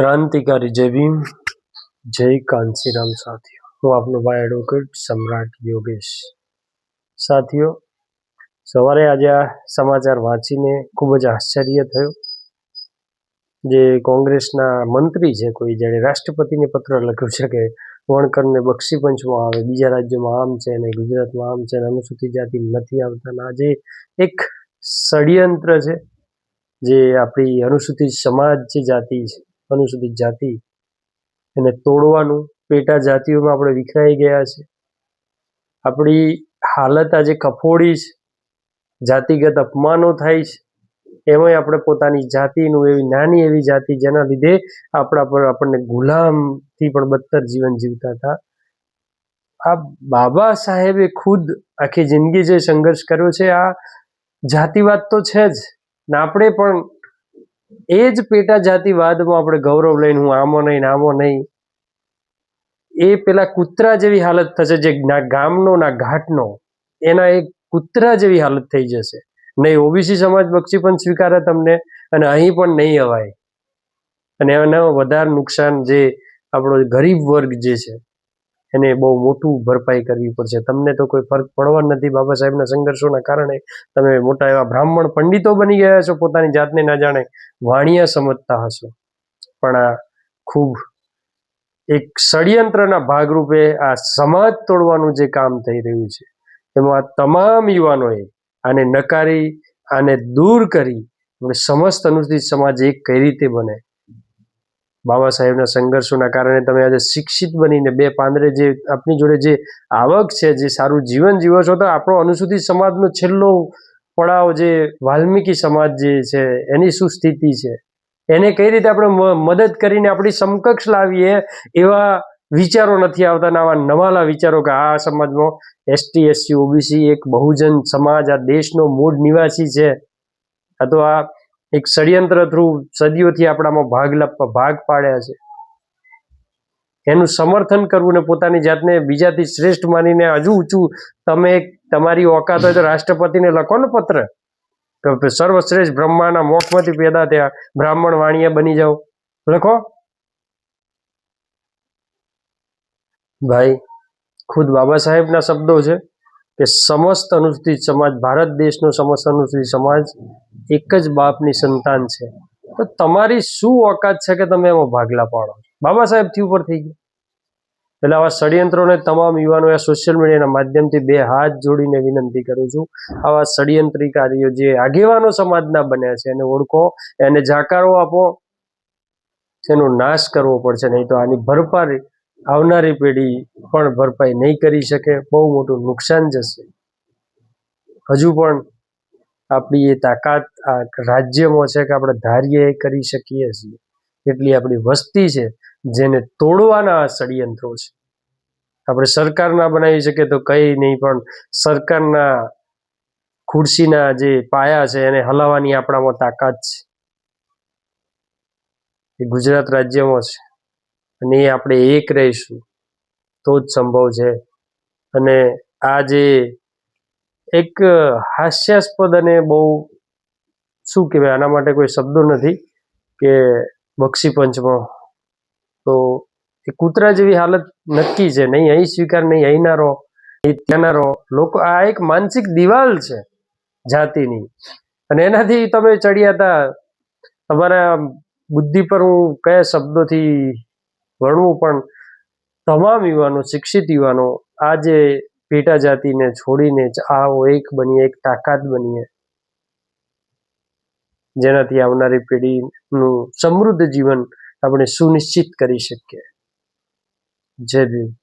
ક્રાંતિકારી જય ભીમ, જય કાંશીરામ સાથીઓ. હું આપનો ભાઈ એડવોકેટ સમ્રાટ યોગેશ. સાથીઓ, સવારે આજે આ સમાચાર વાંચીને ખૂબ જ આશ્ચર્ય થયું જે કોંગ્રેસના મંત્રી છે કોઈ જેણે રાષ્ટ્રપતિને પત્ર લખ્યું છે કે વણકરને બક્ષી પંચમાં આવે, બીજા રાજ્યોમાં આમ છે ને ગુજરાતમાં આમ છે ને અનુસૂચિત જાતિ નથી આવતા. ને આજે એક ષડયંત્ર છે જે આપણી અનુસૂચિત સમાજ જે જાતિ છે અનુસૂચિત જાતિ એને તોડવાનું. પેટા જાતિઓમાં આપણે વિખરાઈ ગયા છે. આપણી હાલત આજે કફોડી છે. જાતિગત અપમાનો થાય છે. એમાંય આપણે પોતાની જાતિનું એવી નાની એવી જાતિ જેના લીધે આપણા પર આપણને ગુલામથી પણ બદતર જીવન જીવતા હતા. આ બાબા સાહેબે ખુદ આખી જિંદગી જે સંઘર્ષ કર્યો છે, આ જાતિવાદ તો છે જ. ને આપણે પણ એ જ પેટા જાતિવાદમાં આપણે ગૌરવ લઈને હું આમો નહીં આમો નહીં, એ પેલા કૂતરા જેવી હાલત થશે જે ના ગામનો, ના ઘાટનો, એના એક કૂતરા જેવી હાલત થઈ જશે. નહીં ઓબીસી સમાજ બક્ષી પણ સ્વીકારે તમને અને અહીં પણ નહીં અવાય. અને એના વધારે નુકસાન જે આપણો ગરીબ વર્ગ જે છે એને બહુ મોટું ભરપાઈ કરવી પડશે. તમને તો કોઈ ફરક પડવા નથી બાબા સાહેબના સંઘર્ષોના કારણે તમે મોટા એવા બ્રાહ્મણ પંડિતો બની ગયા છો પોતાની જાતને ના જાણે વાણિયા સમજતા હશો. પણ આ ખૂબ એક ષડયંત્રના ભાગરૂપે આ સમાજ તોડવાનું જે કામ થઈ રહ્યું છે, એમાં તમામ યુવાનોએ આને નકારી, આને દૂર કરી સમસ્ત અનુસૂચિત સમાજ એક કઈ રીતે બને? બાબા સાહેબના સંઘર્ષોના કારણે તમે આજે શિક્ષિત બનીને બે પાંદરે જે આપની જોડે જે આવક છે, જે સારું જીવન જીવો છો તો આપણો અનુસૂચિત સમાજનો છેલ્લો પડાવ જે વાલ્મીકી સમાજ જે છે, એની શું સ્થિતિ છે. એને કઈ રીતે આપણે મદદ કરીને આપણી સમકક્ષ લાવીએ એવા વિચારો નથી આવતા નવા નવાલા વિચારો કે આ સમાજમાં એસટી એસસી ઓબીસી એક બહુજન સમાજ, આ દેશનો મૂળ નિવાસી છે. આ તો આ એક ષડયંત્ર થ્રુ સદીઓથી આપણામાં ભાગ ભાગ પાડ્યા છે. એનું સમર્થન કરવું ને પોતાની જાતને બીજાથી શ્રેષ્ઠ માનીને હજુ ઊંચું, તમે તમારી ઓકાત હોય તો રાષ્ટ્રપતિને લખો ને પત્ર. કે સર્વશ્રેષ્ઠ બ્રહ્માના મોક્ષમાંથી પેદા થયા, બ્રાહ્મણ વાણિયા બની જાઓ. લખો. ભાઈ, ખુદ બાબા સાહેબના શબ્દો છે. કે સમસ્ત અનુસૂચિત સમાજ, ભારત દેશનો સમસ્ત અનુસૂચિત સમાજ એક જ બાપની સંતાન છે. તો તમારી શું ઓકાત છે કે તમે એમાં ભાગલા પાડો? બાબા સાહેબથી ઉપર થઈ ગયા. એટલે આવા ષડયંત્રોને તમામ યુવાનો આ સોશિયલ મીડિયાના માધ્યમથી બે હાથ જોડીને વિનંતી કરું છું. આવા ષડયંત્રીકારીઓ જે આગેવાનો સમાજના બન્યા છે, એને ઓળખો, એને જાકારો આપો, એનો નાશ કરવો પડશે, નહીં તો આની ભરપાઈ આવનારી પેઢી પણ ભરપાઈ નહીં કરી શકે, બહુ મોટું નુકસાન જશે. હજુ પણ આપણી એ તાકાત આ રાજ્યમાં છે કે આપણે ધારીએ કરી શકીએ છીએ. એટલી આપણી વસ્તી છે, જેને તોડવાના આ ષડયંત્રો છે. આપણે સરકાર ના બનાવી શકીએ તો કંઈ નહીં, પણ સરકારના ખુરશીના જે પાયા છે, એને હલાવવાની આપણામાં તાકાત છે. એ ગુજરાત રાજ્યમાં છે. અને એ આપણે એક રહીશું, તો જ સંભવ છે. અને આ જે એક હાસ્યાસ્પદ અને બહુ શું કહેવાય, આના માટે કોઈ શબ્દો નથી કે બક્ષી પંચમાં. તો એ કૂતરા જેવી હાલત નક્કી છે, નહીં અહીં સ્વીકાર, નહીં અહીં ના રહો નહીં ત્યાંના રહો. લોકો, આ એક માનસિક દિવાલ છે જાતિની. અને એનાથી તમે ચડ્યા હતા તમારા બુદ્ધિ પર હું કયા શબ્દોથી વર્ણવું પણ તમામ યુવાનો, શિક્ષિત યુવાનો આજે પેટા જાતિને છોડીને જ આવો એક બનીએ, એક તાકાત બનીએ. જેનાથી આવનારી પેઢીનું સમૃદ્ધ જીવન આપણે સુનિશ્ચિત કરી શકીએ. જય ભીમ.